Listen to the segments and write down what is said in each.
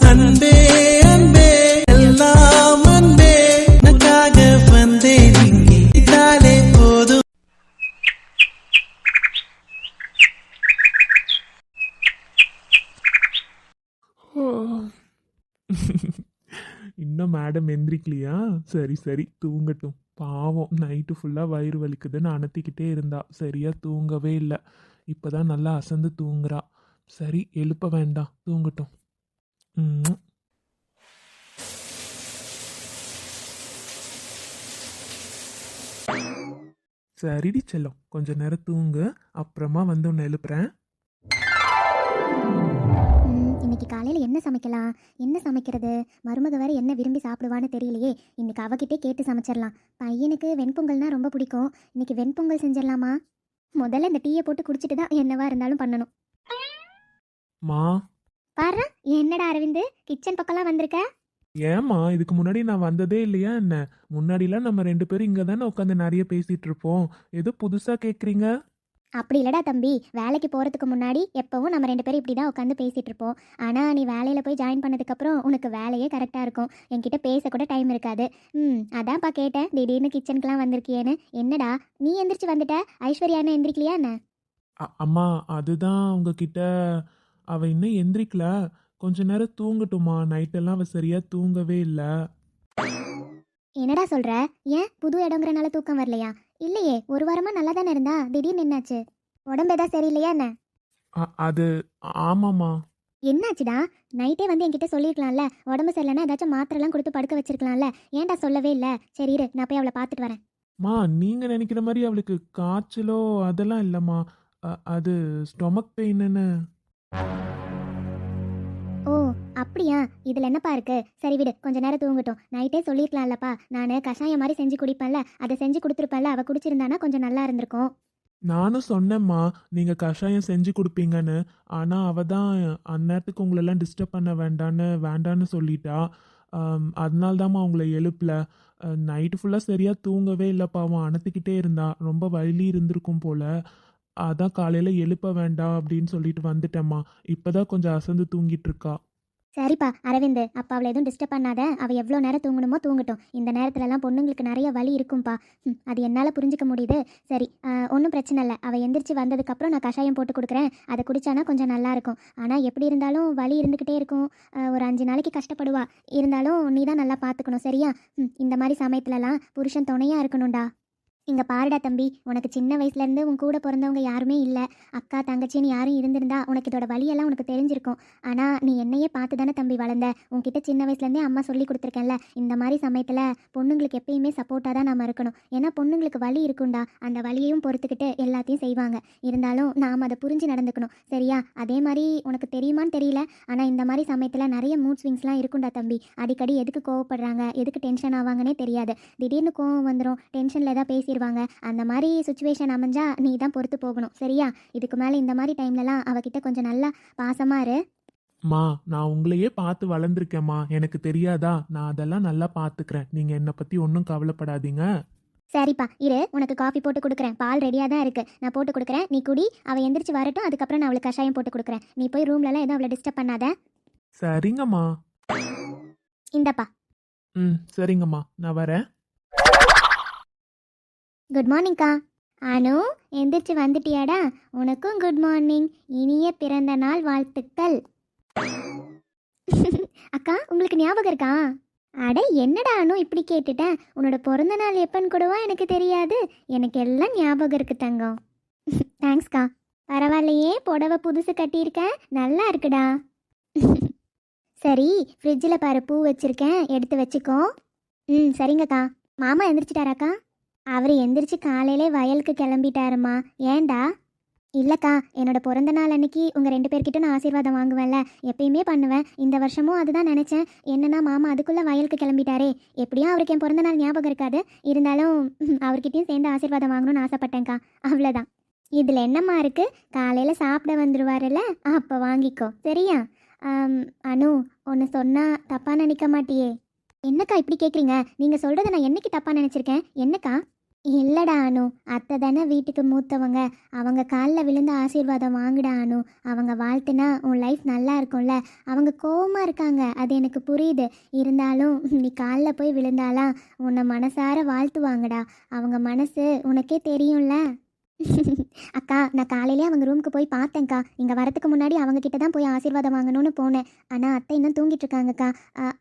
அன்பே அன்பே எல்லாம் அன்பே. உனக்காக வந்தேன் இங்கே இதாலே போதும். இன்னும் மேடம் எந்திரிக்கலையா? சரி சரி. தூங்கட்டும். பாவம் நைட்டு ஃபுல்லாக வயிறு வலிக்குதுன்னு அனத்திக்கிட்டே இருந்தா. சரியா தூங்கவே இல்லை. இப்போதான் நல்லா அசந்து தூங்குறா. சரி எழுப்ப வேண்டாம். தூங்கட்டும். ம் சரிடி செல்லம். கொஞ்ச நேரம் தூங்கு. அப்புறமா வந்து உன்னை எழுப்புறேன். இன்னைக்கு காலையில் என்ன சமைக்கலாம்? என்ன சமைக்கிறது? மருமக வேற என்ன விரும்பி சாப்பிடுவான்னு தெரியலையே. இன்னைக்கு அவகிட்டே கேட்டு சமைச்சிடலாம். பையனுக்கு வெண்பொங்கல்னா ரொம்ப பிடிக்கும். இன்னைக்கு வெண்பொங்கல் செஞ்சிடலாமா? முதல்ல இந்த டீயை போட்டு குடிச்சிட்டு தான் என்னவா இருந்தாலும் பண்ணணும். மா பாரு என்னடா அரவிந்து கிச்சன் பக்கம்லாம் வந்திருக்க? ஏம்மா இதுக்கு முன்னாடி நான் வந்ததே இல்லையா என்ன? முன்னாடிலாம் நம்ம ரெண்டு பேரும் இங்கே தானே உட்காந்து நிறைய பேசிட்டு இருப்போம். ஏதோ புதுசாக கேட்குறீங்க அப்படி இல்லடா தம்பி. வேலைக்கு போகிறதுக்கு முன்னாடி எப்போவும் நம்ம ரெண்டு பேரும் இப்படி தான் உட்காந்து பேசிகிட்டு இருப்போம். ஆனால் நீ வேலையில் போய் ஜாயின் பண்ணதுக்கப்புறம் உனக்கு வேலையே கரெக்டாக இருக்கும். என்கிட்ட பேச கூட டைம் இருக்காது. ம் அதான்ப்பா கேட்டேன். திடீர்னு கிச்சனுக்குலாம் வந்திருக்கியேன்னு. என்னடா நீ எந்திரிச்சு வந்துட்ட? ஐஸ்வர்யா என்ன எந்திரிக்கலையா என்ன? அம்மா அதுதான் உங்ககிட்ட அவ இன்னும் எந்திரிக்கல. கொஞ்ச நேரம் தூங்கட்டுமா? நைட்டெல்லாம் அவ சரியா தூங்கவே இல்லை. என்னடா சொல்கிற ஏன் புது இடங்கிறனால தூக்கம் வரலையா? இல்லையே ஒரு வாரமாக நல்லா தானே இருந்தா? திடீர்னு என்னாச்சு? உடம்பு எதா சரியில்லையா என்ன? அது ஆமாம்மா. என்னாச்சுடா? நைட்டே வந்து என்கிட்ட சொல்லியிருக்கலாம்ல. உடம்பு சரியில்லைன்னா ஏதாச்சும் மாத்திரைலாம் கொடுத்து படுக்க வச்சிருக்கலாம்ல. ஏன்டா சொல்லவே இல்லை? சரி இரு நான் போய் அவளை பார்த்துட்டு வரேன். மா நீங்க நினைக்கிற மாதிரி அவளுக்கு காய்ச்சலோ அதெல்லாம் இல்லைம்மா. அ- அது ஸ்டொமக் பெயின்னு. ஓ அப்படியா? இதில் என்னப்பா இருக்கு? சரி விடு கொஞ்ச நேரம் தூங்கட்டும். நைட்டே சொல்லியிருக்கலாம்லப்பா நான் கஷாயம் மாதிரி செஞ்சு குடிப்பேன்ல. அதை செஞ்சு கொடுத்துருப்பேன்ல. அவள் குடிச்சிருந்தானா கொஞ்சம் நல்லா இருந்திருக்கும். நானும் சொன்னேம்மா நீங்க கஷாயம் செஞ்சு கொடுப்பீங்கன்னு. ஆனா அவ தான் அந்நேரத்துக்கு உங்களெல்லாம் டிஸ்டர்ப் பண்ண வேண்டான்னு வேண்டான்னு சொல்லிட்டா. அதனால தாம்மா உங்களை எழுப்பல. நைட்டு ஃபுல்லாக சரியாக தூங்கவே இல்லை பாவம் அணத்துக்கிட்டே இருந்தா. ரொம்ப வலி இருந்திருக்கும் போல். அதான் காலையில் எழுப்ப வேண்டாம் அப்படின்னு சொல்லிட்டு வந்துட்டேம்மா. இப்போதான் கொஞ்சம் அசந்து தூங்கிட்டு இருக்கா சரிப்பா அரவிந்த் அப்பா அவளை எதுவும் டிஸ்டர்ப் பண்ணாத. அவள் எவ்வளோ நேரம் தூங்கணுமோ தூங்கட்டும். இந்த நேரத்துலலாம் பொண்ணுங்களுக்கு நிறைய வலி இருக்கும்பா. ம், அது என்னால் புரிஞ்சுக்க முடியுது. சரி ஒன்றும் பிரச்சனை இல்லை. அவள் எந்திரிச்சு வந்ததுக்கப்புறம் நான் கஷாயம் போட்டு கொடுக்குறேன். அதை குடிச்சானா கொஞ்சம் நல்லா இருக்கும். ஆனால் எப்படி இருந்தாலும் வலி இருந்துக்கிட்டே இருக்கும். ஒரு அஞ்சு நாளைக்கு கஷ்டப்படுவா. இருந்தாலும் நீ தான் நல்லா பார்த்துக்கணும் சரியா? ம், இந்த மாதிரி சமயத்துலலாம் புருஷன் துணையாக இருக்கணும்டா. இங்கே பாருடா தம்பி உனக்கு சின்ன வயசுலேருந்து உன் கூட பிறந்தவங்க யாருமே இல்லை. அக்கா தங்கச்சின்னு யாரும் இருந்திருந்தா உனக்கு இதோட வலியெல்லாம் உனக்கு தெரிஞ்சிருக்கும். ஆனால் நீ என்னையே பார்த்து தானே தம்பி வளர்ந்த. உன்கிட்ட சின்ன வயசுலேருந்தே அம்மா சொல்லி கொடுத்துருக்கேன்ல இந்த மாதிரி சமயத்தில் பொண்ணுங்களுக்கு எப்பயுமே சப்போர்ட்டாக தான் நம்ம இருக்கணும். ஏன்னா பொண்ணுங்களுக்கு வலி இருக்கும்டா. அந்த வழியையும் பொறுத்துக்கிட்டு எல்லாத்தையும் செய்வாங்க. இருந்தாலும் நாம் அதை புரிஞ்சு நடந்துக்கணும். சரியா? அதே மாதிரி உனக்கு தெரியுமான்னு தெரியல. ஆனால் இந்த மாதிரி சமயத்தில் நிறைய மூட் ஸ்விங்ஸ்லாம் இருக்கும்டா தம்பி. அடிக்கடி எதுக்கு கோவப்படுறாங்க? எதுக்கு டென்ஷன் ஆவாங்கன்னே தெரியாது. திடீர்னு கோவம் வந்துடும் டென்ஷனில் ஏதாவது பேசிடுவாங்க அந்த மாதிரி சுச்சுவேஷன் அமைஞ்சா நீ தான் பொறுத்து போகணும். சரியா? இதுக்கு மேலே இந்த மாதிரி டைம்லலாம் அவகிட்ட கொஞ்சம் நல்லா பாசமாக இரு. மா நான் உங்களையே பார்த்து வளர்ந்துருக்கேம்மா. எனக்கு தெரியாதா? நான் அதெல்லாம் நல்லா பார்த்துக்கிறேன். நீங்கள் என்னை பற்றி ஒன்றும் கவலைப்படாதீங்க. சரிப்பா இரு. உனக்கு காஃபி போட்டு கொடுக்குறேன். பால் ரெடியாக தான் இருக்கு. நான் போட்டு கொடுக்குறேன். நீ குடி. அவள் எந்திரிச்சு வரட்டும். அதுக்கப்புறம் நான் அவளுக்கு கஷாயம் போட்டு கொடுக்குறேன். நீ போய் ரூம்லலாம் எதுவும் அவளை டிஸ்டர்ப் பண்ணாத. சரிங்கம்மா. இந்தப்பா. ம் சரிங்கம்மா. நான் வரேன். குட் மார்னிங்க்கா அனு எந்திரிச்சு வந்துட்டியாடா? உனக்கும் குட் மார்னிங் இனிய பிறந்த நாள் வாழ்த்துக்கள். அக்கா உங்களுக்கு ஞாபகம் இருக்கா? அட என்னடா அனு இப்படி கேட்டுட்டேன் உன்னோட பிறந்த நாள் எப்பன்னு கூடவா எனக்கு தெரியாது? எனக்கு எல்லாம் ஞாபகம் இருக்கு தங்கம். தேங்க்ஸ்க்கா பரவாயில்லையே புடவை புதுசு கட்டியிருக்கேன் நல்லா இருக்குடா. சரி ஃப்ரிட்ஜில் பாரு பூ வச்சுருக்கேன். எடுத்து வச்சுக்கோ. ம் சரிங்கக்கா மாமா எந்திரிச்சிட்டாராக்கா அவர் எந்திரிச்சு காலையிலே வயலுக்கு கிளம்பிட்டாருமா. ஏன்டா? இல்லைக்கா என்னோட பிறந்த நாள் அன்னைக்கு உங்கள் ரெண்டு பேர்கிட்ட நான் ஆசீர்வாதம் வாங்குவேன்ல. எப்பயுமே பண்ணுவேன். இந்த வருஷமும் அதுதான் நினச்சேன். என்னன்னா மாமா அதுக்குள்ளே வயலுக்கு கிளம்பிட்டாரே. எப்படியும் அவருக்கு என் பிறந்த நாள் ஞாபகம் இருக்காது. இருந்தாலும் அவர்கிட்டயும் சேர்ந்து ஆசீர்வாதம் வாங்கணும்னு ஆசைப்பட்டேன்க்கா. அவ்வளோதான் இதில் என்னம்மா இருக்குது காலையில் சாப்பிட வந்துருவாருல்ல? அப்போ வாங்கிக்கோ. சரியா? அனு ஒன்று சொன்னால் தப்பாக நினைக்க மாட்டியே. என்னக்கா இப்படி கேட்குறீங்க நீங்கள் சொல்கிறத நான் என்னைக்கு தப்பாக நினச்சிருக்கேன்? என்னக்கா? இல்லடா அனு. அத்தை தானே வீட்டுக்கு மூத்தவங்க. அவங்க காலில் விழுந்து ஆசீர்வாதம் வாங்குடா அனு. அவங்க வாழ்த்துனா உன் லைஃப் நல்லா இருக்கும்ல. அவங்க கோவமாக இருக்காங்க. அது எனக்கு புரியுது. இருந்தாலும் நீ காலில் போய் விழுந்தாலாம் உன்னை மனசார வாழ்த்துவாங்கடா. அவங்க மனசு உனக்கே தெரியும்ல. அக்கா நான் காலையிலே அவங்க ரூமுக்கு போய் பார்த்தேன்க்கா. இங்கே வரதுக்கு முன்னாடி அவங்க கிட்ட தான் போய் ஆசீர்வாதம் வாங்கணும்னு போனேன். ஆனால் அத்தை இன்னும் தூங்கிட்டு இருக்காங்கக்கா.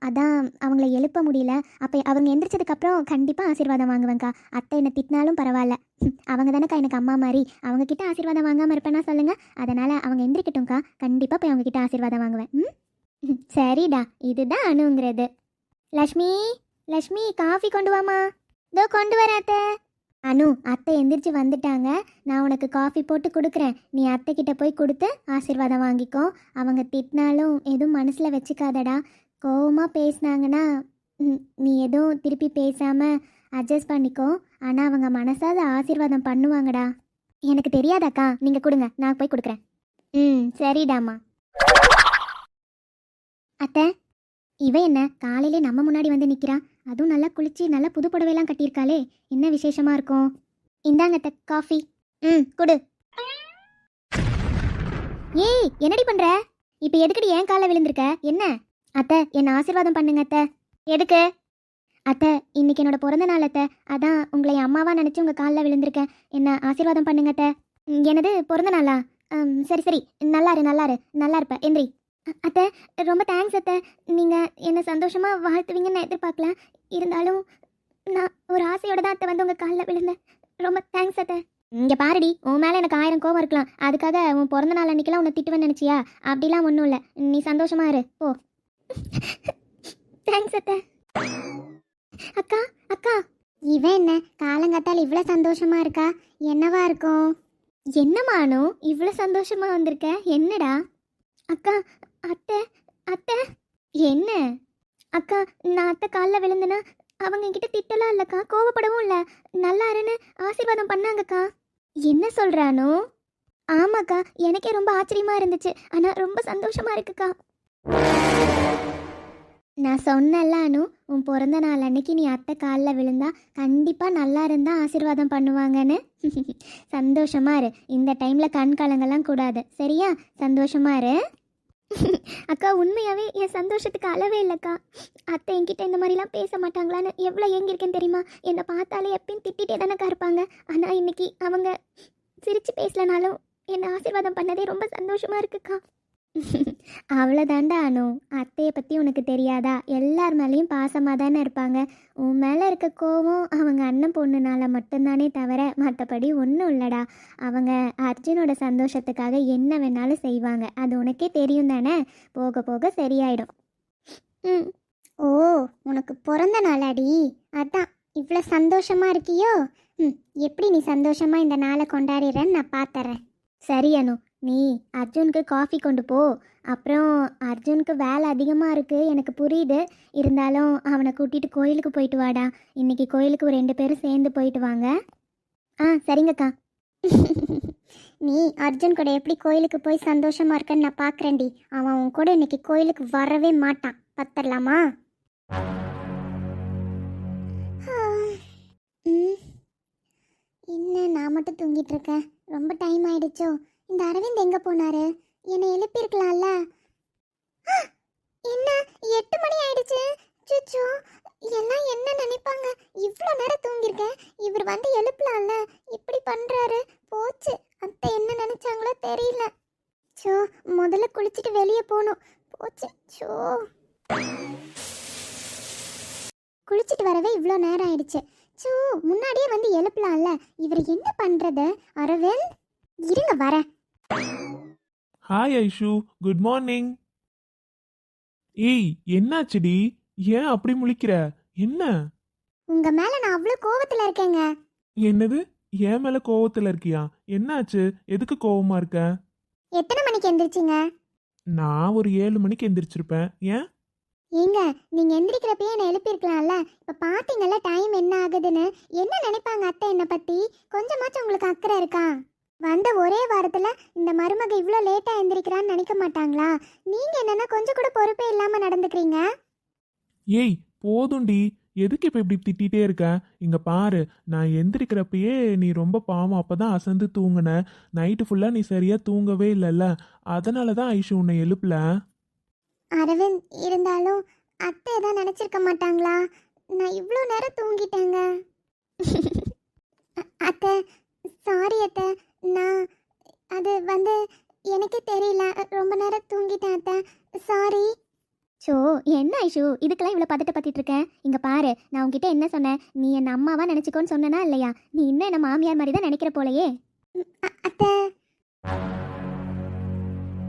அதான் அவங்கள எழுப்ப முடியல. அப்போ அவங்க எந்திரிச்சதுக்கப்புறம் கண்டிப்பாக ஆசீர்வாதம் வாங்குவேன்க்கா. அத்தை என்னை திட்டினாலும் பரவாயில்ல. அவங்க தானேக்கா எனக்கு அம்மா மாதிரி. அவங்க கிட்ட ஆசீர்வாதம் வாங்காமல் இருப்பேன்னா சொல்லுங்கள் அதனால் அவங்க எந்திரிக்கட்டும்க்கா. கண்டிப்பாக போய் அவங்க கிட்ட ஆசீர்வாதம் வாங்குவேன். ம், சரிடா. இதுதான் அணுங்கிறது. லக்ஷ்மி லக்ஷ்மி காஃபி கொண்டு வாமா இதோ கொண்டு வர அத்தை. அனு அத்தை எந்திரிச்சு வந்துட்டாங்க. நான் உனக்கு காஃபி போட்டு கொடுக்குறேன். நீ அத்தை கிட்ட போய் கொடுத்து ஆசீர்வாதம் வாங்கிக்கோ. அவங்க திட்டினாலும் எதுவும் மனசில் வச்சுக்காதடா. கோவமாக பேசினாங்கன்னா நீ எதுவும் திருப்பி பேசாமல் அட்ஜஸ்ட் பண்ணிக்கோ. ஆனால் அவங்க மனசாத ஆசீர்வாதம் பண்ணுவாங்கடா. எனக்கு தெரியாதாக்கா நீங்கள் கொடுங்க. நான் போய் கொடுக்குறேன். ம் சரிடாம்மா. அத்தை இவ என்ன? காலையிலே நம்ம முன்னாடி வந்து நிற்கிறா அதுவும் நல்லா குளிச்சு நல்லா புது புடவையெல்லாம் கட்டியிருக்காளே. என்ன விசேஷமா இருக்கும்? இந்தாங்க அத்தை காஃபி ம் கொடு. ஏய் என்னடி பண்ற? இப்போ எதுக்குடி ஏன் காலை விழுந்திருக்க? என்ன? அத்தை என்ன ஆசீர்வாதம் பண்ணுங்க அத்தை. எதுக்கு? அத்தை இன்னைக்கு என்னோட பிறந்த நாள் அத்தை. அதான் உங்களை அம்மாவா நினச்சி உங்கள் காலில் விழுந்திருக்கேன். என்ன ஆசீர்வாதம் பண்ணுங்க அத்தை. எனது பிறந்த நாளா? சரி சரி. நல்லாரு நல்லாரு. நல்லா இருப்ப எந்திரி. அத்தை ரொம்ப தேங்க்ஸ் அத்தை. நீங்கள் என்னை சந்தோஷமாக வாழ்த்துவீங்கன்னு நான் எதிர்பார்க்கல. இருந்தாலும் நான் ஒரு ஆசையோட தான் அத்தை வந்து உங்கள் காலில் விழுந்தேன். ரொம்ப தேங்க்ஸ் அத்தை. இங்கே பாருடி உன் மேலே எனக்கு ஆயிரம் கோவம் இருக்கலாம். அதுக்காக உன் பிறந்த நாள் அன்னைக்கெல்லாம் உன்னை திட்டுவேன்னு நினச்சியா? அப்படிலாம் ஒன்றும் இல்லை. நீ சந்தோஷமா இரு. போ. தேங்க்ஸ் அத்தை. அக்கா அக்கா. இவன் என்ன? காலங்காத்தால் இவ்வளோ சந்தோஷமா இருக்கா? என்னவா இருக்கும்? என்னமானோ இவ்வளோ சந்தோஷமா வந்திருக்க? என்னடா? அக்கா அத்தை அத்தை. என்ன? அக்கா நான் அத்தை காலில் விழுந்தேன்னா அவங்க என்கிட்ட திட்டலாம் இல்லைக்கா? கோவப்படவும் இல்லை. நல்லா இருன்னு ஆசீர்வாதம் பண்ணாங்கக்கா. என்ன சொல்கிறானோ ஆமாக்கா எனக்கே ரொம்ப ஆச்சரியமா இருந்துச்சு. ஆனால் ரொம்ப சந்தோஷமாக இருக்குக்கா. நான் சொன்னல அனு உன் பிறந்த நாள் அன்னைக்கு நீ அத்தை காலில் விழுந்தா கண்டிப்பாக நல்லா இருந்தால் ஆசீர்வாதம் பண்ணுவாங்கன்னு. சந்தோஷமாக இரு. இந்த டைமில் கண் கலங்கெல்லாம் கூடாது. சரியா? சந்தோஷமா இரு. அக்கா உண்மையாகவே என் சந்தோஷத்துக்கு அளவே இல்லைக்கா. அத்தை என்கிட்ட இந்த மாதிரிலாம் பேச மாட்டாங்களான்னு எவ்வளோ ஏங்கியிருக்கேன்னு தெரியுமா? என்னை பார்த்தாலே எப்பயும் திட்டிகிட்டே தானேக்கா இருப்பாங்க. ஆனால் இன்னைக்கு அவங்க சிரித்து பேசலனாலும் என்னை ஆசீர்வாதம் பண்ணதே ரொம்ப சந்தோஷமாக இருக்குக்கா. அவ்வளோதாண்டா அனு. அத்தையை பற்றி உனக்கு தெரியாதா? எல்லார் மேலேயும் பாசமாக தானே இருப்பாங்க. உன் மேலே இருக்க கோவம் அவங்க அண்ணன் பொண்ணுனால மட்டும்தானே தவிர மற்றபடி ஒன்றும் இல்லைடா. அவங்க அர்ஜுனோட சந்தோஷத்துக்காக என்ன வேணாலும் செய்வாங்க. அது உனக்கே தெரியும் தானே? போக போக சரியாயிடும். ம். ஓ உனக்கு பிறந்த நாளாடி. அதான் இவ்வளோ சந்தோஷமா இருக்கியோ? ம் எப்படி நீ சந்தோஷமா இந்த நாளை கொண்டாடிறேன்னு நான் பார்த்துறேன் சரி அனு நீ அர்ஜுனுக்கு காஃபி கொண்டு போ. அப்புறம் அர்ஜுனுக்கு வேலை அதிகமாக இருக்குது எனக்கு புரியுது. இருந்தாலும் அவனை கூட்டிகிட்டு கோயிலுக்கு போயிட்டு வாடா. இன்னைக்கு கோயிலுக்கு ஒரு ரெண்டு பேரும் சேர்ந்து போயிட்டு வாங்க. ஆ சரிங்கக்கா. நீ அர்ஜுன் கூட எப்படி கோயிலுக்கு போய் சந்தோஷமாக இருக்கன்னு நான் பார்க்குறேன்டி அவன் உன் கூட இன்னைக்கு கோயிலுக்கு வரவே மாட்டான். பத்தரலாமா? என்ன நான் மட்டும் தூங்கிட்டு இருக்கேன். ரொம்ப டைம் ஆயிடுச்சோ. இந்த அரவிந்த் எங்க போனாரு? என்னை எழுப்பியிருக்கலாம்ல? ஆ, என்ன எட்டு மணி ஆயிடுச்சு. சுச்சோ எல்லாம் என்ன நினைப்பாங்க? இவ்வளோ நேரம் தூங்கியிருக்கேன். இவர் வந்து எழுப்பலாம்ல? இப்படி பண்ணுறாரு போச்சு. அத்தை என்ன நினைச்சாங்களோ தெரியல. சோ முதல்ல குளிச்சுட்டு வெளியே போகணும். போச்சு. சோ. குளிச்சுட்டு வரவே இவ்வளோ நேரம் ஆயிடுச்சு. சோ முன்னாடியே வந்து எழுப்பலாம்ல? இவர் என்ன பண்ணுறது அரவிந்த் இருங்க வரேன். ஹாய் ஐஷு குட் மார்னிங் ஏய் என்னாச்சுடி? ஏன் அப்படி முழிக்கிற? என்ன? உங்க மேல நான் அவ்வளோ கோவத்துல இருக்கேங்க. என்னது? என் மேல கோவத்துல இருக்கியா? என்னாச்சு? எதுக்கு கோவமா இருக்க? எத்தனை மணிக்கு எந்திரிச்சிங்க? நான் ஒரு ஏழு மணிக்கு எந்திரிச்சிருப்பேன். ஏன்? ஏங்க நீங்க எந்திரிக்கிறப்பயே என்னை எழுப்பியிருக்கலாம்ல? இப்ப பாத்தீங்கல்ல டைம் என்ன ஆகுதுன்னு? என்ன நினைப்பாங்க அத்தை என்னை பத்தி? கொஞ்சமாச்சும் உங்களுக்கு அக்கறை இருக்கா? வந்த ஒரே வாரத்துல இந்த மருமக இவ்வளோ லேட்டா எந்திரிக்கிறான்னு நினைக்க மாட்டாங்களா? நீங்க என்னன்னா கொஞ்சம் கூட பொறுப்பே இல்லாம நடந்துக்கிறீங்க? ஏய் போதும்டி. எதுக்கு இப்போ இப்படி திட்டிகிட்டே இருக்க? இங்க பாரு நான் எந்திரிக்கிறப்பயே நீ ரொம்ப பாவம். அப்பதான் அசந்து தூங்குன. நைட்டு ஃபுல்லாக நீ சரியா தூங்கவே இல்லைல்ல. அதனால தான் ஐஷு உன்னை எழுப்பல. அரவிந்த் இருந்தாலும் அத்தை எதாவது நினச்சிருக்க மாட்டாங்களா? நான் இவ்வளோ நேரம் தூங்கிட்டேங்க. அத்தை சாரி அத்தை. நான் அது வந்து எனக்கே தெரியல. ரொம்ப நேரம் தூங்கிட்டேன் அத்தை. சாரி ஷோ என்ன ஐஷு? இதுக்கெல்லாம் இவ்வளோ பதட்ட பத்திட்டு இருக்கேன் இங்க பாரு நான் உன்கிட்ட என்ன சொன்னேன்? நீ என்ன அம்மாவா நினைச்சுக்கோன்னு சொன்னனா இல்லையா? நீ இன்னும் என்ன மாமியார் மாதிரி தான் நினைக்கிற போலயே. அத்தை.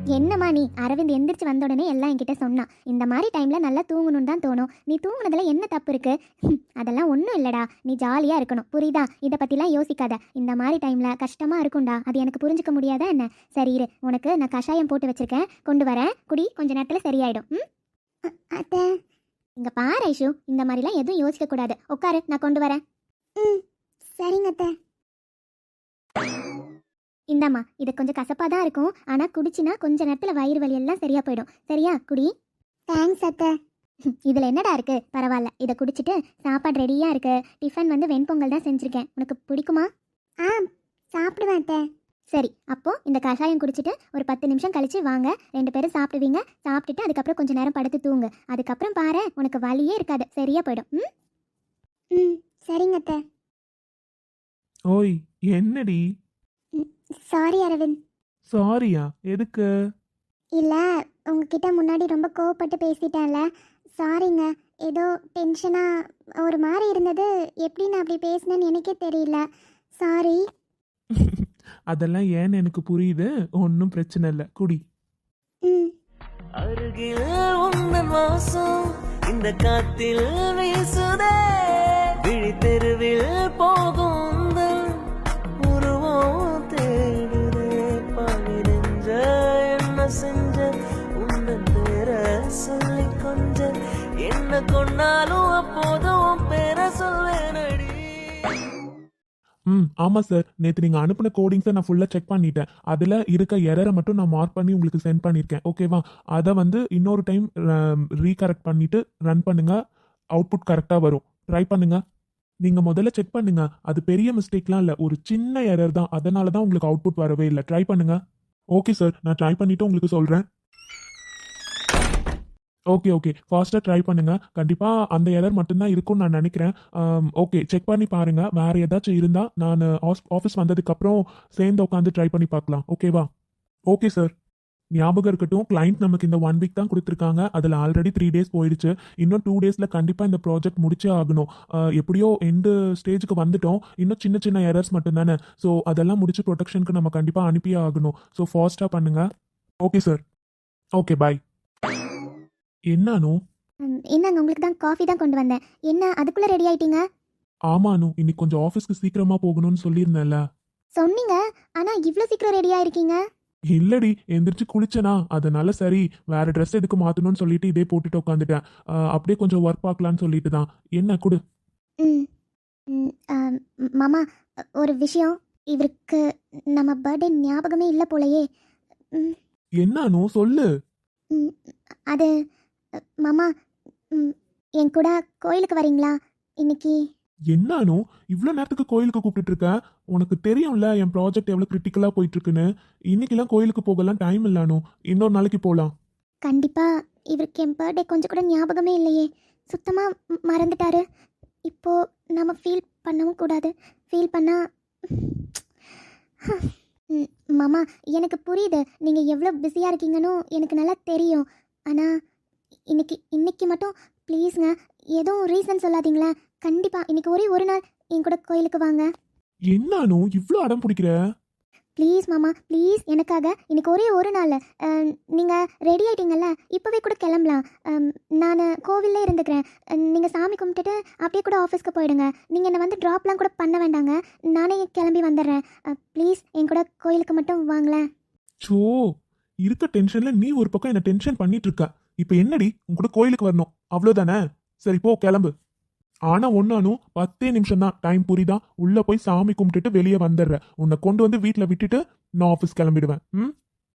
என்னம்மா நீ? அரவிந்த் எந்திரிச்சு வந்த உடனே எல்லாம் என்கிட்ட சொன்னான். இந்த மாதிரி டைம்ல நல்லா தூங்கணும்னு தான் தோணும். நீ தூங்குனதுல என்ன தப்பு இருக்கு? அதெல்லாம் ஒன்றும் இல்லடா. நீ ஜாலியா இருக்கணும். புரியுதா? இதை பத்திலாம் யோசிக்காத. இந்த மாதிரி டைம்ல கஷ்டமா இருக்கும்டா. அது எனக்கு புரிஞ்சுக்க முடியாதா என்ன? சரி இரு. உனக்கு நான் கஷாயம் போட்டு வச்சிருக்கேன். கொண்டு வரேன். குடி. கொஞ்ச நேரத்துல சரியாயிடும். ம்? அத்தை. இங்க பாரு ஐஷு. இந்த மாதிரிலாம் எதுவும் யோசிக்க கூடாது உட்காரு. நான் கொண்டு வரேன். ம். சரிங்க அத்தை. இந்தாம்மா இது கொஞ்சம் கசப்பாக தான் இருக்கும். ஆனால் குடிச்சினா கொஞ்ச நேரத்தில் வயிறு வலி எல்லாம் சரியா போயிடும். சரியா குடி. தேங்க்ஸ் அத்தை. இதில் என்னடா இருக்கு? பரவாயில்ல. இதை குடிச்சிட்டு சாப்பாடு ரெடியாக இருக்கு. டிஃபன் வந்து வெண்பொங்கல் தான் செஞ்சுருக்கேன். உனக்கு பிடிக்குமா? ஆ சாப்பிடுவேன் அத்தை. சரி அப்போ இந்த கஷாயம் குடிச்சிட்டு ஒரு பத்து நிமிஷம் கழிச்சு வாங்க. ரெண்டு பேரும் சாப்பிடுவீங்க. சாப்பிட்டுட்டு அதுக்கப்புறம் கொஞ்ச நேரம் படுத்து தூங்கு. அதுக்கப்புறம் பாரு உனக்கு வலியே இருக்காது. சரியா போயிடும். ம்? ம் சரிங்க அத்தை. ஓய் என்னடி? சாரி அரவிந்த் சாரியா எதுக்கு? இல்லை உங்ககிட்ட முன்னாடி ரொம்ப கோவப்பட்டு பேசிட்டேன்ல. சாரிங்க ஏதோ டென்ஷனாக ஒரு மாதிரி இருந்தது. எப்படி நான் அப்படி பேசினேன்னு எனக்கே தெரியல. சாரி அதெல்லாம் ஏன்னு எனக்கு புரியுது. ஒன்றும் பிரச்சனை இல்லை. குடி. அருகில் உந்தன் வாசம். இந்த காத்தில் வீசுதே என்ன அப்போதும் பேர சொல்வேனடி. ம் ஆமாம் சார். நேற்று நீங்கள் அனுப்பின கோடிங்ஸை நான் ஃபுல்லாக செக் பண்ணிட்டேன். அதில் இருக்க எரரை மட்டும் நான் மார்க் பண்ணி உங்களுக்கு சென்ட் பண்ணியிருக்கேன் ஓகேவா அதை வந்து இன்னொரு டைம் ரீகரெக்ட் பண்ணிவிட்டு ரன் பண்ணுங்கள் அவுட்புட் கரெக்டாக வரும். ட்ரை பண்ணுங்கள் நீங்கள் முதல்ல செக் பண்ணுங்கள் அது பெரிய மிஸ்டேக்லாம் இல்லை. ஒரு சின்ன எரர் தான். அதனால தான் உங்களுக்கு அவுட்புட் வரவே இல்லை. ட்ரை பண்ணுங்கள் ஓகே சார் நான் ட்ரை பண்ணிவிட்டு உங்களுக்கு சொல்கிறேன் ஓகே ஓகே ஃபாஸ்ட்டாக ட்ரை பண்ணுங்கள் கண்டிப்பாக அந்த எரர் மட்டும்தான் இருக்கும்னு நான் நினைக்கிறேன். ஓகே செக் பண்ணி பாருங்கள் வேறு ஏதாச்சும் இருந்தால் நான் ஆஃபீஸ் வந்ததுக்கப்புறம் சேர்ந்து உட்காந்து ட்ரை பண்ணி பார்க்கலாம். ஓகேவா ஓகே சார் ஞாபகம் இருக்கட்டும். கிளைண்ட் நமக்கு இந்த ஒன் வீக் தான் கொடுத்துருக்காங்க. அதில் ஆல்ரெடி த்ரீ டேஸ் போயிடுச்சு. இன்னும் டூ டேஸில் கண்டிப்பாக இந்த ப்ராஜெக்ட் முடிச்சே ஆகணும். எப்படியோ எண்டு ஸ்டேஜுக்கு வந்துட்டோம். இன்னும் சின்ன சின்ன எரர்ஸ் மட்டும்தானே. ஸோ அதெல்லாம் முடிச்சு ப்ரொடெக்ஷனுக்கு நம்ம கண்டிப்பாக அனுப்பியே ஆகணும். ஸோ ஃபாஸ்ட்டாக பண்ணுங்கள் ஓகே சார் ஓகே பாய் என்னானு இந்தாங்க உங்களுக்கு தான் காஃபி தான் கொண்டு வந்தேன். என்ன அதுக்குள்ளே ரெடி ஆயிட்டீங்க? ஆமானு இன்னைக்கு கொஞ்சம் ஆஃபீஸ்க்கு சீக்கிரமா போகணும்னு சொல்லியிருந்தேன்ல. சொன்னீங்க ஆனால் இவ்வளோ சீக்கிரம் ரெடி ஆயிருக்கீங்க? இல்லடி எந்திரிச்சு குளிச்சனா அதனால சரி வேற ட்ரெஸ் எதுக்கு மாத்தணும்னு சொல்லிட்டு இதே போட்டுட்டு உட்காந்துட்டேன் அப்படியே கொஞ்சம் ஒர்க் பார்க்கலான்னு சொல்லிட்டு தான். என்ன கொடு. மாமா ஒரு விஷயம். இவருக்கு நம்ம பர்த்டே ஞாபகமே இல்லை போலயே. என்னானு சொல்லு. அது மாமா என் கூட கோயிலுக்கு வரீங்களா? இன்னைக்கு என்னானு? இவ்வளோ நேரத்துக்கு கோயிலுக்கு கூப்பிட்டு இருக்க உனக்கு தெரியும்ல என் ப்ராஜெக்ட் எவ்வளோ கிரிட்டிக்கலாக போயிட்டு இருக்குன்னு இன்னைக்கெல்லாம் கோயிலுக்கு போகலாம் டைம் இல்லானு இன்னொரு நாளைக்கு போகலாம் கண்டிப்பா இவருக்கு என் பர்த்டே கொஞ்சம் கூட ஞாபகமே இல்லையே. சுத்தமா ம், மறந்துட்டாரு. இப்போ நம்ம ஃபீல் பண்ணவும் கூடாது. ஃபீல் பண்ணா மாமா எனக்கு புரியுது. நீங்க எவ்வளோ பிஸியா இருக்கீங்கன்னு எனக்கு நல்லா தெரியும். ஆனா இன்னைக்கு இன்னைக்கு மட்டும் ப்ளீஸ்ங்க எதுவும் ரீசன் சொல்லாதீங்களேன் கண்டிப்பா இன்னைக்கு ஒரே ஒரு நாள் என் கூட கோயிலுக்கு வாங்க. என்னானு இவ்வளோ அடம் பிடிக்கிற? ப்ளீஸ் மாமா ப்ளீஸ் எனக்காக இன்னைக்கு ஒரே ஒரு நாள். நீங்கள் ரெடி ஆயிட்டீங்கல்ல இப்போவே கூட கிளம்பலாம். நான் கோவில்லே இருந்துக்கிறேன். நீங்கள் சாமி கும்பிட்டுட்டு அப்படியே கூட ஆஃபீஸ்க்கு போயிடுங்க. நீங்கள் என்னை வந்து ட்ராப்லாம் கூட பண்ண வேண்டாங்க. நானே கிளம்பி வந்துடுறேன். ப்ளீஸ் என் கூட கோயிலுக்கு மட்டும் வாங்களேன். சோ இருக்க டென்ஷன்ல நீ ஒரு பக்கம் என்ன டென்ஷன் பண்ணிட்டு இருக்க. இப்போ என்னடி? உன் கூட கோயிலுக்கு வரணும். அவ்வளோதானே சரி போ கிளம்பு. ஆனா ஒன்னானு பத்தே நிமிஷம் தான் டைம் புரியுதா? உள்ள போய் சாமி கும்பிட்டுட்டு வெளியே வந்துடுற. உன்னை கொண்டு வந்து வீட்டில் விட்டுட்டு நான் ஆஃபீஸ் கிளம்பிடுவேன். ம்?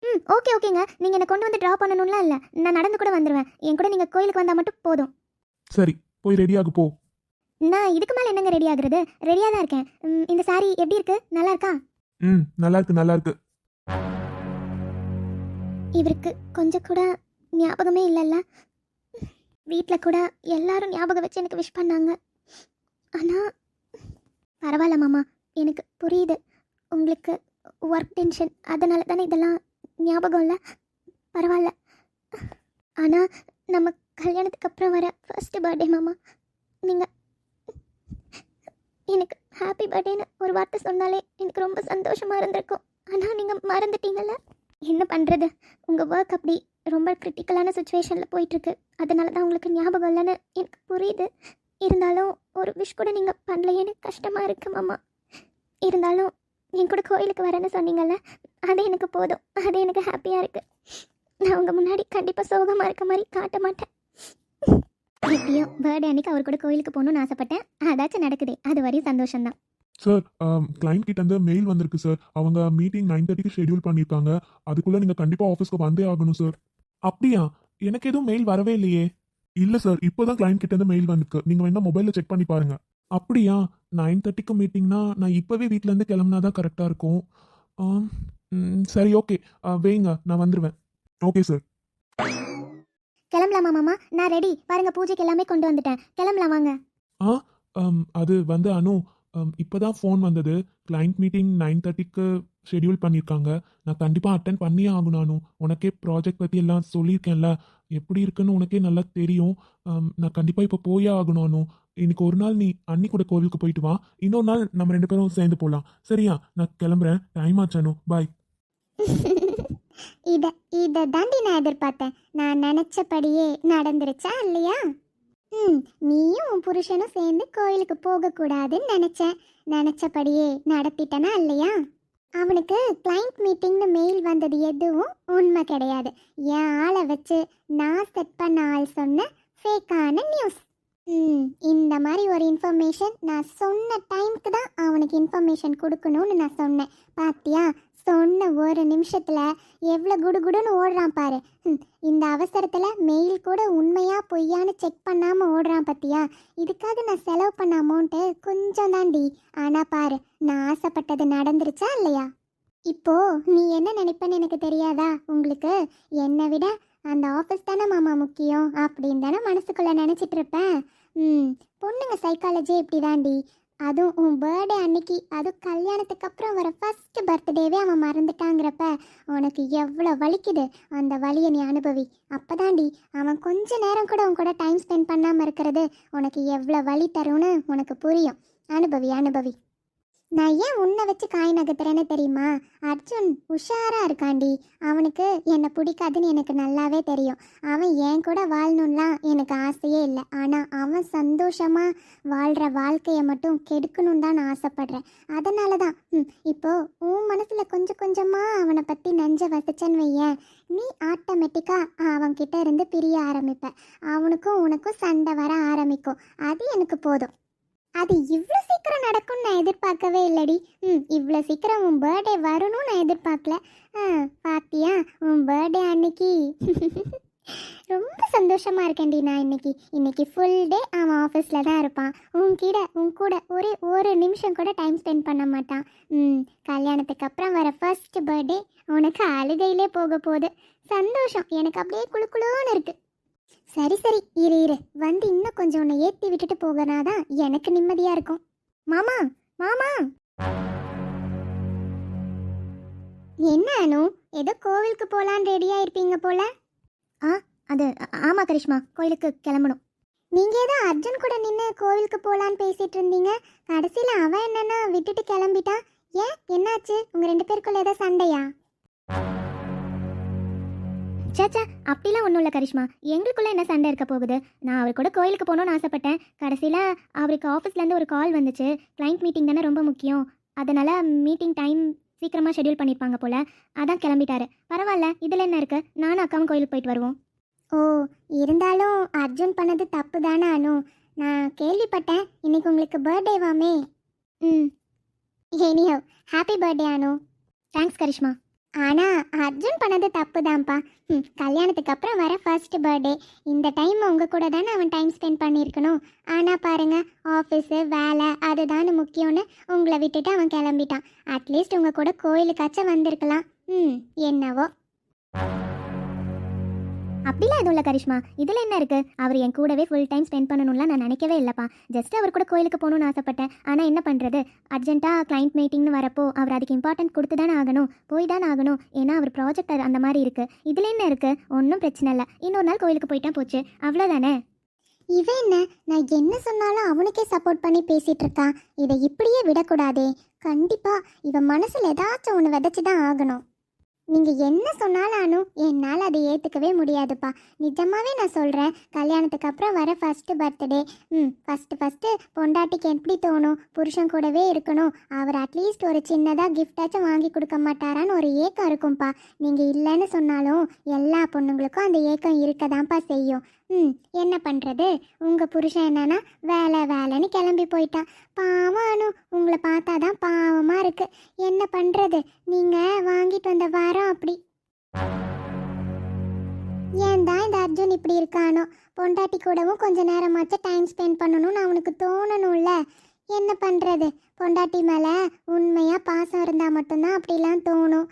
ம் ஓகே ஓகேங்க நீங்கள் என்னை கொண்டு வந்து ட்ராப் பண்ணணும்லாம் இல்லை. நான் நடந்து கூட வந்துடுவேன் என் கூட நீங்கள் கோயிலுக்கு வந்தால் மட்டும் போதும். சரி போய் ரெடியாகு போ. நான் இதுக்கு மேலே என்னங்க ரெடி ஆகுறது? ரெடியாக தான் இருக்கேன். ம், இந்த saree எப்படி இருக்கு? நல்லா இருக்கா? ம் நல்லா இருக்கு நல்லா இருக்கு. இவருக்கு கொஞ்சம் கூட ஞாபகமே இல்லைல்ல. வீட்டில் கூட எல்லாரும் ஞாபகம் வச்சு எனக்கு விஷ் பண்ணாங்க. ஆனால் பரவாயில்ல மாமா. எனக்கு புரியுது. உங்களுக்கு ஒர்க் டென்ஷன் அதனால தானே இதெல்லாம் ஞாபகம் இல்லை? பரவாயில்ல. ஆனால் நம்ம கல்யாணத்துக்கு அப்புறம் வர ஃபர்ஸ்ட் பர்த்டே மாமா. நீங்கள் எனக்கு ஹாப்பி பர்த்டேன்னு ஒரு வார்த்தை சொன்னாலே எனக்கு ரொம்ப சந்தோஷமாக இருந்திருக்கும். ஆனால் நீங்கள் மறந்துட்டீங்கல்ல? என்ன பண்ணுறது உங்கள் ஒர்க் அப்படி ரொம்ப கிரிட்டிக்கலான சுச்சுவேஷனில் போயிட்டுருக்கு. அதனால தான் உங்களுக்கு ஞாபகம் இல்லைன்னு எனக்கு புரியுது. இருந்தாலும் ஒரு விஷ் கூட நீங்கள் பண்ணலையேன்னு கஷ்டமாக இருக்கு மாமா. இருந்தாலும் என் கூட கோயிலுக்கு வரேன்னு சொன்னீங்கல்ல அது எனக்கு போதும். அது எனக்கு ஹாப்பியாக இருக்குது நான் உங்கள் முன்னாடி கண்டிப்பாக சோகமாக இருக்க மாதிரி காட்ட மாட்டேன். எப்படியோ பர்த்டே அன்னைக்கு அவர் கூட கோயிலுக்கு போகணும்னு ஆசைப்பட்டேன். அதாச்சும் நடக்குதே. அது வரையும் சந்தோஷம்தான். சார் கிளைண்ட் um, கிட்ட இருந்து மெயில் வந்திருக்கு சார் அவங்க மீட்டிங் நைன் தேர்ட்டிக்கு ஷெடியூல் பண்ணியிருக்காங்க அதுக்குள்ள நீங்க கண்டிப்பா ஆஃபீஸ்க்கு வந்தே ஆகணும் சார் அப்படியா? எனக்கு எதுவும் மெயில் வரவே இல்லையே. இல்ல சார் இப்போதான் கிளைண்ட் கிட்ட இருந்து மெயில் வந்திருக்கு. நீங்க வேணா மொபைல்ல செக் பண்ணி பாருங்க. அப்படியா? நைன் தேர்ட்டிக்கு மீட்டிங்னா நான் இப்போவே வீட்டிலேருந்து கிளம்புனா தான் கரெக்டாக இருக்கும். சரி ஓகே வைங்க நான் வந்துடுவேன் ஓகே சார் கிளம்பலாமா மாமா? நான் ரெடி பாருங்க பூஜைக்கு எல்லாமே கொண்டு வந்துட்டேன். கிளம்பலாம் வாங்க. ஆம், அது வந்து அனு இப்போ தான் ஃபோன் வந்தது. கிளைண்ட் மீட்டிங் நைன் தேர்ட்டிக்கு ஷெட்யூல் பண்ணியிருக்காங்க நான் கண்டிப்பாக அட்டன் பண்ணியே ஆகணும் உனக்கே ப்ராஜெக்ட் பற்றி எல்லாம் சொல்லியிருக்கேன்ல. எப்படி இருக்குன்னு உனக்கே நல்லா தெரியும். நான் கண்டிப்பாக இப்போ போயே ஆகணும் இன்னைக்கு ஒரு நாள் நீ அன்னி கூட கோவிலுக்கு போயிட்டு வா. இன்னொரு நாள் நம்ம ரெண்டு பேரும் சேர்ந்து போகலாம் சரியா? நான் கிளம்புறேன். டைம் ஆச்சானு பாய் இத இத தாண்டி நான் எதிர்பார்த்தேன். நான் நினைச்சபடியே நடந்துருச்சா இல்லையா? ம் நீயும் உன் புருஷனும் சேர்ந்து கோயிலுக்கு போகக்கூடாதுன்னு நினைச்சேன். நினைச்சபடியே நடத்திட்டனா இல்லையா? அவனுக்கு கிளைண்ட் மீட்டிங்னு மெயில் வந்தது எதுவும் உண்மை கிடையாது. என் ஆளை வச்சு நான் செட் பண்ண ஆள் சொன்ன ஃபேக்கான நியூஸ் ம் இந்த மாதிரி ஒரு இன்ஃபர்மேஷன் நான் சொன்ன டைம்க்கு தான் அவனுக்கு இன்ஃபர்மேஷன் கொடுக்கணும்னு நான் சொன்னேன். பாத்தியா? சொன்ன ஒரு நிமிஷத்தில் எவ்வளோ குடுகுடுன்னு ஓடுறான் பாரு. ம், இந்த அவசரத்தில் மெயில் கூட உண்மையாக பொய்யான்னு செக் பண்ணாமல் ஓடுறான் பத்தியா? இதுக்காக நான் செலவு பண்ண அமௌண்ட்டு கொஞ்சம் தாண்டி ஆனால் பாரு நான் ஆசைப்பட்டது நடந்துருச்சா இல்லையா? இப்போ நீ என்ன நினைப்பேன்னு எனக்கு தெரியாதா உங்களுக்கு? என்னை விட அந்த ஆஃபீஸ் தானே மாமா முக்கியம் அப்படின்னு தானே மனசுக்குள்ளே நினச்சிட்டு இருப்பேன். ம் பொண்ணுங்க சைக்காலஜி இப்படி தாண்டி அதுவும் உன் பர்த்டே அன்னைக்கு அதுவும் கல்யாணத்துக்கு அப்புறம் வர ஃபர்ஸ்ட் பர்த்டேவே அவன் மறந்துட்டாங்கிறப்ப உனக்கு எவ்வளோ வலிக்குது? அந்த வலியை நீ அனுபவி. அப்போதாண்டி அவன் கொஞ்ச நேரம் கூட உன் கூட டைம் ஸ்பெண்ட் பண்ணாமல் இருக்கிறது உனக்கு எவ்வளோ வலி தரும்னு உனக்கு புரியும். அனுபவி அனுபவி. நான் ஏன் உன்னை வச்சு காய் நகர்த்துறேன்னு தெரியுமா? அர்ஜுன் உஷாரா இருக்காண்டி. அவனுக்கு என்னை பிடிக்காதுன்னு எனக்கு நல்லாவே தெரியும். அவன் என் கூட வாழணும்லாம் எனக்கு ஆசையே இல்லை. ஆனால் அவன் சந்தோஷமா வாழ்கிற வாழ்க்கையை மட்டும் கெடுக்கணும் தான் நான் ஆசைப்படுறேன். அதனால தான் ம், இப்போ உன் மனசில் கொஞ்சம் கொஞ்சமாக அவனை பற்றி நஞ்ச வசிச்சேன்னு வையேன். நீ ஆட்டோமேட்டிக்காக அவன்கிட்ட இருந்து பிரிய ஆரம்பிப்ப. அவனுக்கும் உனக்கும் சண்டை வர ஆரம்பிக்கும். அது எனக்கு போதும். அது இவ்வளோ சீக்கிரம் நடக்கும்னு நான் எதிர்பார்க்கவே இல்லடி. ம் இவ்வளோ சீக்கிரம் உன் பர்த்டே வரணும்னு நான் எதிர்பார்க்கல. ஆ பாத்தியா? உன் பர்த்டே அன்னைக்கு. ரொம்ப சந்தோஷமாக இருக்கேன்டி நான் இன்னைக்கு. இன்னைக்கு ஃபுல் டே அவன் ஆஃபீஸில் தான் இருப்பான். உன் கூட உன் கூட ஒரே ஒரு நிமிஷம் கூட டைம் ஸ்பெண்ட் பண்ண மாட்டான். ம் கல்யாணத்துக்கு அப்புறம் வர ஃபர்ஸ்ட் பர்த்டே உனக்கு அழுகையிலே போக போகுது. சந்தோஷம். எனக்கு அப்படியே குளு குளுன்னு இருக்குது சரி சரி. இரு இரு. வந்து இன்னும் கொஞ்சம் உன்னை ஏற்றி விட்டுட்டு போகனாதான் எனக்கு நிம்மதியா இருக்கும். மாமா மாமா. என்ன அனு? ஏதோ கோவிலுக்கு போகலான்னு ரெடியா இருப்பீங்க போல. ஆ அது ஆமா கரிஷ்மா. கோயிலுக்கு கிளம்பணும். நீங்க ஏதோ அர்ஜுன் கூட நின்று கோவிலுக்கு போலான்னு பேசிட்டு இருந்தீங்க. கடைசியில அவன் என்னன்னா விட்டுட்டு கிளம்பிட்டா ஏன்? என்னாச்சு? உங்க ரெண்டு பேருக்குள்ள ஏதோ சண்டையா? சேச்சா அப்படிலாம் ஒன்றும் இல்லை கரிஷ்மா. எங்களுக்குள்ள என்ன சண்டை இருக்க போகுது? நான் அவர் கூட கோயிலுக்கு போகணும்னு ஆசைப்பட்டேன். கடைசியில் அவருக்கு ஆஃபீஸ்லேருந்து ஒரு கால் வந்துச்சு. கிளைண்ட் மீட்டிங் தானே ரொம்ப முக்கியம். அதனால் மீட்டிங் டைம் சீக்கிரமாக ஷெட்யூல் பண்ணியிருப்பாங்க போல். அதான் கிளம்பிட்டாரு. பரவாயில்ல இதில் என்ன இருக்குது நானும் அக்காவும் கோயிலுக்கு போயிட்டு வருவோம். ஓ இருந்தாலும் அர்ஜுன் பண்ணது தப்பு தானே அனு? நான் கேள்விப்பட்டேன். இன்னைக்கு உங்களுக்கு பர்த்டேவாமே ம். Anyway happy birthday Anu. Thanks Karishma. ஆனா அர்ஜுன் பண்ணது தப்பு தான்ப்பா ம், கல்யாணத்துக்கு அப்புறம் வர ஃபர்ஸ்ட் பர்த்டே இந்த டைம் உங்கள் கூட தானே அவன் டைம் ஸ்பெண்ட் பண்ணியிருக்கணும். ஆனால் பாருங்க ஆஃபீஸு வேலை அதுதான் முக்கியம்னு உங்களை விட்டுட்டு அவன் கிளம்பிட்டான். அட்லீஸ்ட் உங்கள் கூட கோயிலுக்காச்சும் வந்திருக்கலாம். ம் என்னவோ. அப்படிலாம் எதுவும் இல்லை கரிஷ்மா. இதில் என்ன இருக்கு? அவர் என் கூடவே ஃபுல் டைம் ஸ்பெண்ட் பண்ணணும்லாம் நான் நினைக்கவே இல்லைப்பா. ஜஸ்ட் அவர் கூட கோயிலுக்கு போகணும்னு ஆசைப்பட்டேன். ஆனால் என்ன பண்ணுறது அர்ஜென்ட்டாக கிளைண்ட் மீட்டிங்னு வரப்போ அவர் அதுக்கு இம்பார்ட்டன்ட் கொடுத்து தானே ஆகணும். போய் தானே ஆகணும். ஏன்னா அவர் ப்ராஜெக்ட் அந்த மாதிரி இருக்குது இதில் என்ன இருக்குது ஒன்றும் பிரச்சனை இல்லை. இன்னொரு நாள் கோயிலுக்கு போயிட்டா போச்சு. அவ்வளோதானே இவன் என்ன? நான் என்ன சொன்னாலும் அவனுக்கே சப்போர்ட் பண்ணி பேசிகிட்டு இருக்கான் இதை இப்படியே விடக்கூடாதே. கண்டிப்பாக இவன் மனசில் ஏதாச்சும் ஒன்று விதைச்சி தான் ஆகணும். நீங்க என்ன சொன்னாலும் அனு என்னால் அதை ஏற்றுக்கவே முடியாதுப்பா. நிஜமாவே நான் சொல்கிறேன் கல்யாணத்துக்கு அப்புறம் வர ஃபஸ்ட்டு பர்த்டே ம் ஃபஸ்ட்டு ஃபஸ்ட்டு பொண்டாட்டிக்கு எப்படி தோணும்? புருஷன் கூடவே இருக்கணும். அவர் அட்லீஸ்ட் ஒரு சின்னதாக கிஃப்டாச்சும் வாங்கி கொடுக்க மாட்டாரான்னு ஒரு ஏக்கம் இருக்கும்ப்பா நீங்கள் இல்லைன்னு சொன்னாலும் எல்லா பொண்ணுங்களுக்கும் அந்த ஏக்கம் இருக்க தான்ப்பா செய்யும். ம் என்ன பண்ணுறது உங்கள் புருஷன் என்னன்னா வேலை வேலைன்னு கிளம்பி போயிட்டான். பாவம் அனு உங்களை பார்த்தா தான் பாவமாக இருக்குது என்ன பண்ணுறது நீங்கள் வாங்கிட்டு வந்த வாரம் அப்படி. ஏன் தான் இந்த அர்ஜுன் இப்படி இருக்கானோ? பொண்டாட்டி கூடவும் கொஞ்ச நேரமாச்சும் டைம் ஸ்பெண்ட் பண்ணணும்னு அவனுக்கு தோணணும்ல. என்ன பண்ணுறது பொண்டாட்டி மேலே உண்மையாக பாசம் இருந்தால் மட்டும்தான் அப்படிலாம் தோணும்.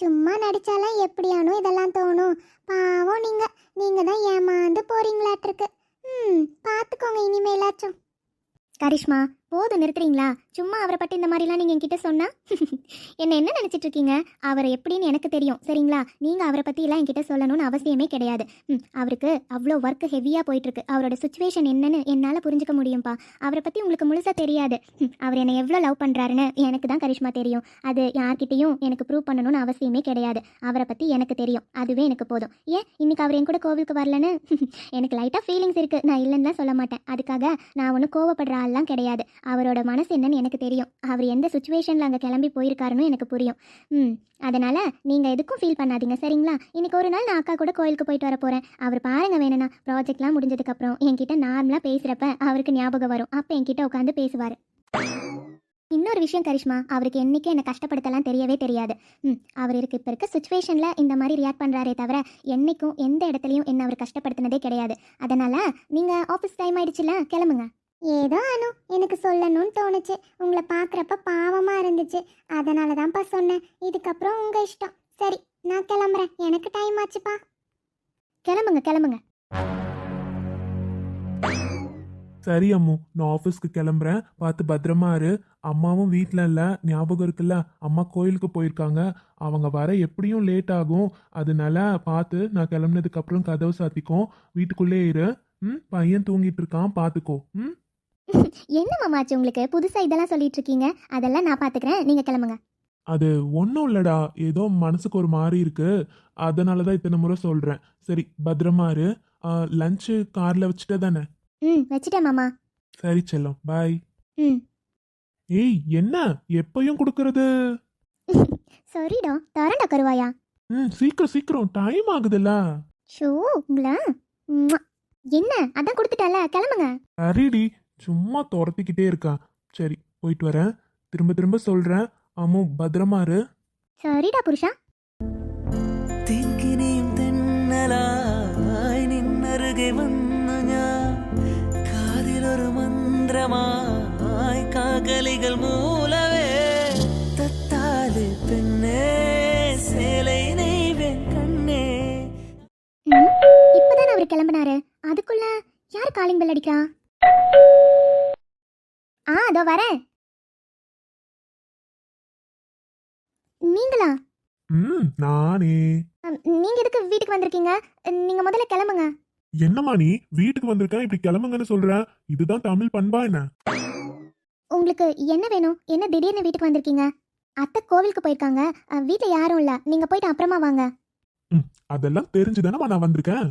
சும்மா நடித்தாலாம் எப்படியானோ இதெல்லாம் தோணும். பாவம் நீங்கள் நீங்கள் தான் ஏமாந்து போகிறீங்களாட்டிருக்கு ம் பார்த்துக்கோங்க இனிமேலாச்சும். கரிஷ்மா போது நிறுத்துறீங்களா? சும்மா அவரை பற்றி இந்த மாதிரிலாம் நீங்கள் என்கிட்ட சொன்னால் என்ன என்ன நினச்சிட்டு இருக்கீங்க அவரை எப்படின்னு எனக்கு தெரியும் சரிங்களா? நீங்கள் அவரை பற்றிலாம் என்கிட்ட சொல்லணும்னு அவசியமே கிடையாது. ம் அவருக்கு அவ்வளோ ஒர்க் ஹெவியாக போயிட்டுருக்கு அவரோட சுச்சுவேஷன் என்னன்னு என்னால் புரிஞ்சுக்க முடியும்ப்பா அவரை பற்றி உங்களுக்கு முழுசாக தெரியாது. அவர் என்னை எவ்வளோ லவ் பண்ணுறாருன்னு எனக்கு தான் கரிஷ்மா தெரியும். அது யார்கிட்டையும் எனக்கு ப்ரூவ் பண்ணணும்னு அவசியமே கிடையாது. அவரை பற்றி எனக்கு தெரியும். அதுவே எனக்கு போதும். ஏன்? இன்னைக்கு அவர் என் கூட கோவிலுக்கு வரலன்னு? எனக்கு லைட்டாக ஃபீலிங்ஸ் இருக்குது நான் இல்லைன்னு சொல்ல மாட்டேன். அதுக்காக நான் ஒன்றும் கோவப்படுற ஆள்லாம் கிடையாது. அவரோட மனசு என்னன்னு எனக்கு தெரியும். அவர் எந்த சுச்சுவேஷனில் அங்கே கிளம்பி போயிருக்காருன்னு எனக்கு புரியும். ம் அதனால் நீங்கள் எதுக்கும் ஃபீல் பண்ணாதீங்க சரிங்களா? இன்னைக்கு ஒரு நாள் நான் அக்கா கூட கோயிலுக்கு போயிட்டு வர போகிறேன் அவர் பாருங்க வேணும்னா ப்ராஜெக்ட்லாம் முடிஞ்சதுக்கப்புறம் என்கிட்ட நார்மலாக பேசுகிறப்ப அவருக்கு ஞாபகம் வரும். அப்போ என்கிட்ட உட்காந்து பேசுவார். இன்னொரு விஷயம் கரிஷ்மா அவருக்கு என்னைக்கும் என்னை கஷ்டப்படுத்தலாம் தெரியவே தெரியாது. ம் அவர் இருக்கு இப்போ இருக்க சுச்சுவேஷனில் இந்த மாதிரி ரியாக்ட் பண்ணுறாரே தவிர என்னைக்கும் எந்த இடத்துலையும் என்ன அவர் கஷ்டப்படுத்தினதே கிடையாது. அதனால் நீங்கள் ஆஃபீஸ் டைம் ஆயிடுச்சுல கிளம்புங்க. ஏதோ அனு எனக்கு சொல்லணும்னு தோணுச்சு. உங்களை பார்க்குறப்ப பாவமாக இருந்துச்சு. அதனால தான்ப்பா சொன்னேன். இதுக்கப்புறம் உங்கள் இஷ்டம். சரி நான் கிளம்புறேன். எனக்கு டைம் ஆச்சுப்பா. கிளம்புங்க கிளம்புங்க. சரி அம்மு. நான் ஆஃபீஸ்க்கு கிளம்புறேன். பார்த்து பத்திரமா இரு. அம்மாவும் வீட்டில் இல்லை. ஞாபகம் இருக்குல்ல? அம்மா கோயிலுக்கு போயிருக்காங்க. அவங்க வர எப்படியும் லேட் ஆகும். அதனால பார்த்து நான் கிளம்புனதுக்கு அப்புறம் கதவு சாத்திக்கும். வீட்டுக்குள்ளே இரு. ம்? பையன் தூங்கிட்டு இருக்கான். பார்த்துக்கோ. ம்? என்ன மாமாச்சு உங்களுக்கு? புதுசாக இதெல்லாம் சொல்லிட்டு இருக்கீங்க அதெல்லாம் நான் பார்த்துக்கிறேன் நீங்கள் கிளம்புங்க. அது ஒன்றும் இல்லடா. ஏதோ மனசுக்கு ஒரு மாதிரி இருக்கு. அதனால தான் இத்தனை முறை சொல்கிறேன் சரி பத்திரமா இரு. லஞ்சு காரில் வச்சுட்டே தானே? ம் வச்சுட்டேன் மாமா. சரி செல்லம். பாய் ம். ஏய் என்ன? எப்பயும் கொடுக்கறது? சரிடா தரண்டா கருவாயா. ம் சீக்கிரம் சீக்கிரம். டைம் ஆகுதுல்ல. ஷோ உங்களா. என்ன? அதான் கொடுத்துட்டல கிளம்புங்க. சரிடி. சும்மா துரத்திக்கிட்டே இருக்கான் சரி போயிட்டு வரேன் திரும்ப திரும்ப சொல்றேன் அம்மு பத்திரமா இரு சரிடா புருஷா തെക്കിനിയും തെന്നലായി നിന്നരുകെ വന്നു ഞാൻ കാതിലൊരു മന്ത്രമായി കാകലികൾ മൂലവേ തത്താല് പെണ്ണേ சேலை நெய்வேன் கண்ணே ம் இப்பதான் அவர் கிளம்புனாரு அதுக்குள்ள யார் காலிங் பெல் அடிக்கா ஆ அதோ வரேன். நீங்களா? ம் நானே. அம், நீங்க எதுக்கு வீட்டுக்கு வந்திருக்கீங்க? நீங்க முதல்ல கிளம்புங்க. என்னம்மா நீ? வீட்டுக்கு வந்திருக்கேன் இப்படி கிளம்புங்கன்னு சொல்ற. இதுதான் தமிழ் பண்பா என்ன? உங்களுக்கு என்ன வேணும்? என்ன திடீர்னு வீட்டுக்கு வந்திருக்கீங்க? அத்தை கோவிலுக்கு போயிருக்காங்க. அ, வீட்ல யாரும் இல்ல. நீங்க போயிட்டு அப்புறமா வாங்க. அதெல்லாம் தெரிஞ்சுதானம்மா நான் வந்திருக்கேன்.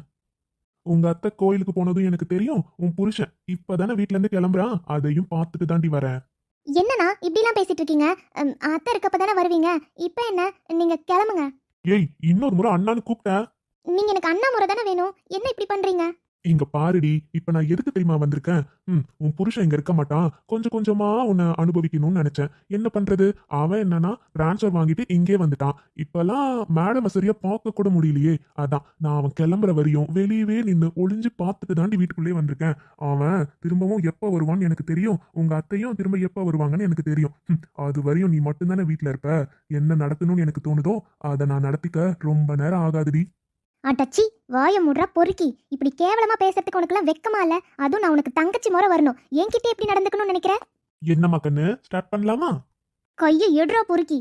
உங்க அத்தை கோயிலுக்கு போனதும் எனக்கு தெரியும் உன் புருஷன் இப்பதானே வீட்ல இருந்து கிளம்புறான். அதையும் பார்த்துட்டு தாண்டி வரேன் என்னண்ணா இப்படிலாம் பேசிட்டு இருக்கீங்க? அம், அத்தை இருக்கப்ப தானே வருவீங்க? இப்போ என்ன? நீங்க கிளம்புங்க. ஏய் இன்னொரு முறை அண்ணான்னு கூப்பிட்டேன் நீங்க எனக்கு அண்ணா முறை தானே வேணும். என்ன இப்படி பண்றீங்க? இங்க பாருடி இப்ப நான் எதுக்கு தெரியுமா வந்திருக்கேன்? ம் உன் புருஷன் இங்க இருக்க மாட்டான். கொஞ்சம் கொஞ்சமா உன்னை அனுபவிக்கணும்னு நினைச்சேன். என்ன பண்றது? அவன் என்னன்னா டிரான்ஸ்ஃபர் வாங்கிட்டு இங்கே வந்துட்டான். இப்பெல்லாம் மேடம் சரியா பார்க்க கூட முடியலையே. அதான் நான் அவன் கிளம்புற வரையும் வெளியவே நின்று ஒளிஞ்சு பார்த்துட்டு தாண்டி வீட்டுக்குள்ளே வந்திருக்கேன். அவன் திரும்பவும் எப்போ வருவான்னு எனக்கு தெரியும். உங்க அத்தையும் திரும்ப எப்போ வருவாங்கன்னு எனக்கு தெரியும். ம், அது வரையும் நீ மட்டும்தானே வீட்டில் இருப்ப? என்ன நடத்தணும்னு எனக்கு தோணுதோ அதை நான் நடத்திக்க ரொம்ப நேரம் ஆகாதுடி. அடச்சி வாய முடுறா பொறுக்கி. இப்படி கேவலமா பேசுறதுக்கு உனக்குலாம் வெக்கமா இல்ல? அதுவும் நான் உனக்கு தங்கச்சி முறை வரணும். என்கிட்ட எப்படி நடந்துக்கணும்னு நினைக்கிற? என்னம்மா கண்ணு? ஸ்டார்ட் பண்ணலாமா? கையை எடுறா பொறுக்கி.